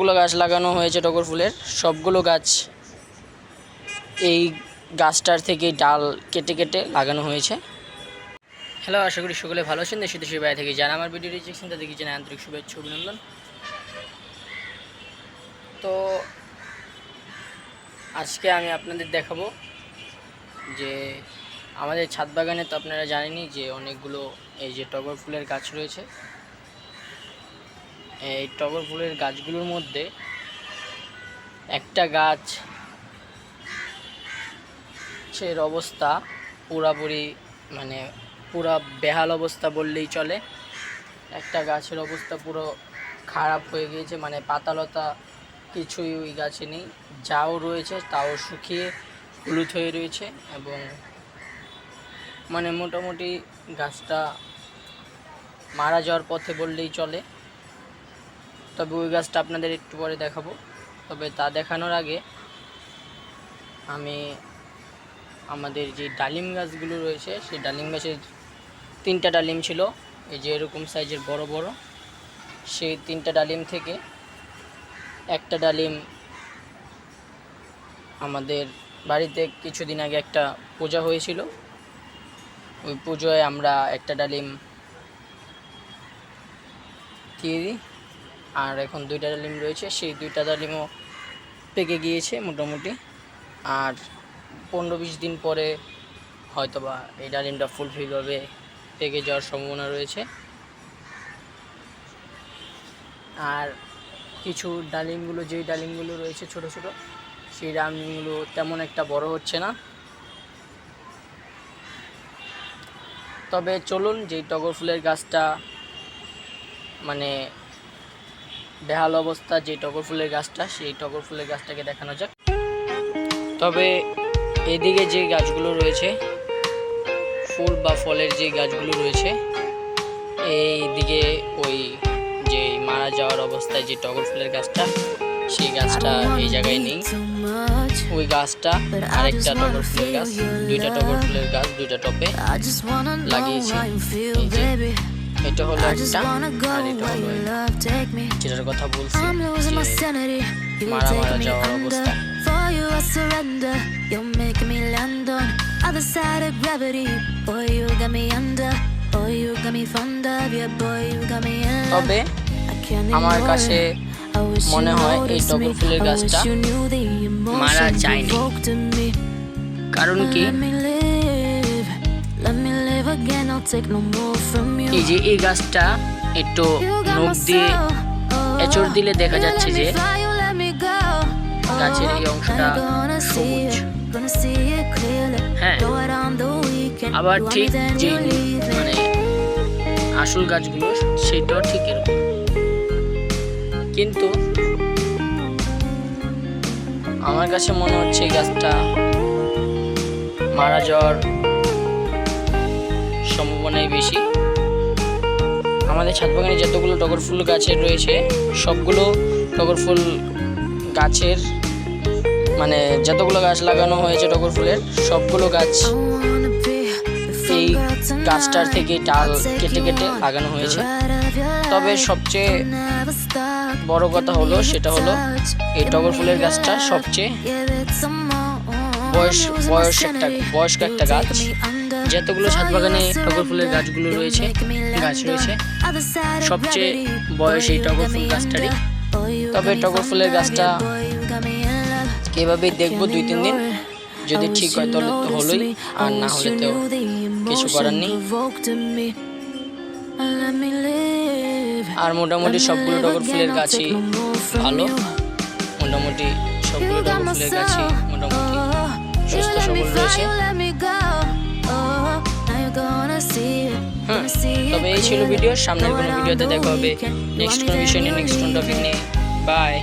গুলো গাছ লাগানো হয়েছে টগর ফুলের, সবগুলো গাছ এই গাছটার থেকে ডাল কেটে কেটে লাগানো হয়েছে। হ্যালো, আশা করি সকলে ভালো আছেন। দেশে দেশের বাইরে থেকে যারা আমার ভিডিও দেখছেন তাদেরকে জানাই আন্তরিক শুভেচ্ছা অভিনন্দন। তো আজকে আমি আপনাদের দেখাবো যে আমাদের ছাদ বাগানে তো আপনারা জানেনই যে অনেকগুলো এই যে টগর ফুলের গাছ রয়েছে। এই টগর ফুলের গাছগুলোর মধ্যে একটা গাছ সের অবস্থা পুরাপুরি মানে পুরা বেহাল অবস্থা বললেই চলে। একটা গাছের অবস্থা পুরো খারাপ হয়ে গিয়েছে মানে পাতালতা কিছুই ওই গাছে নেই। যাও রয়েছে, তাও শুকিয়ে হলুদ হয়ে রয়েছে এবং মানে মোটামুটি গাছটা মারা যাওয়ার পথে বললেই চলে। তবে ওই গাছটা আপনাদের একটু পরে দেখাবো। তবে তা দেখানোর আগে আমি আমাদের যে ডালিম গাছগুলো রয়েছে, সেই ডালিম গাছের তিনটা ডালিম ছিল। এই যে এরকম সাইজের বড় বড়, সেই তিনটা ডালিম থেকে একটা ডালিম আমাদের বাড়িতে কিছুদিন আগে একটা পূজা হয়েছিল। ওই পুজোয় আমরা একটা ডালিম দিয়ে দিই। আর এখন দুইটা ডালিম রয়েছে, সেই দুইটা ডালিমও পেকে গিয়েছে মোটামুটি। আর পনেরো বিশ দিন পরে হয়তোবা এই ডালিমটা ফুলফিলভাবে পেকে যাওয়ার সম্ভাবনা রয়েছে। আর কিছু ডালিমগুলো, যেই ডালিমগুলো রয়েছে ছোট ছোট, সেই ডালিমগুলো তেমন একটা বড় হচ্ছে না। তবে চলুন, যেই টগর ফুলের গাছটা মানে বেহাল অবস্থা যে টগর ফুলের গাছটা সেই টগর ফুলের গাছটাকে দেখানো যাক। তবে এদিকে যে গাছগুলো রয়েছে ফুল বা ফলের যে গাছগুলো রয়েছে এই দিকে ওই যে মারা যাওয়ার অবস্থায় যে টগর ফুলের গাছটা সেই গাছটা এই জায়গায় নেই। ওই গাছটা আরেকটা টগর ফুলের গাছ দুইটা টগর ফুলের গাছ দুইটা টপে লাগিয়েছি। এটা হলো একটা আর এটা হলো যেটার কথা বলছি মারা মারা যাওয়ার অবস্থা. You're making me land on other side of gravity. Boy, you got me under. Boy, you got me fond of you. Boy, you got me in. তবে I can't আমার কাছে. I wish you মনে হয় এই টগর. ফুলের I wish গাছটা you knew the মারা যায়নি। কারণ কি Let me live এই যে এই গাছটা একটু নোখ দিয়ে এচড় দিলে দেখা যাচ্ছে যে গাছের এই অংশটা হ্যাঁ। আবার ঠিক যে মানে আসল গাছগুলো সেটাও ঠিক এরকম। কিন্তু আমার কাছে মনে হচ্ছে এই গাছটা মারা যাওয়ার সম্ভাবনাই বেশি আমাদের ছাদ বাগানে যতগুলো টগর ফুল গাছের রয়েছে, সবগুলো টগর ফুল গাছের মানে যতগুলো গাছ লাগানো হয়েছে টগর ফুলের, সবগুলো গাছ এই. গাছটার থেকে ডাল কেটে কেটে লাগানো হয়েছে তবে সবচেয়ে বড় কথা হলো, সেটা হলো এই টগর ফুলের গাছটা সবচেয়ে. বয়স বয়স একটা, বয়স্ক একটা গাছ. যতগুলো সাত বাগানে টগর ফুলের গাছগুলো রয়েছে, গাছ রয়েছে, সবচেয়ে বয়স এই টগর ফুল গাছটারই। তবে টগর ফুলের গাছটা এভাবেই দেখব দুই, তিন দিন, যদি ঠিক হয় তাহলে তো হলোই, আর না হলে তো কিছু করার নেই। আর মোটামুটি সবগুলো টগর ফুলের গাছই ভালো। মোটামুটি সবগুলো টগর ফুলের গাছই মোটামুটি সুস্থ সবল রয়েছে। এই ছিল ভিডিও। সামনের কোনো ভিডিওতে দেখা হবে। নেক্সট কোনো বিষয় নিয়ে নেক্সট কোনো টপিক নিয়ে। বাই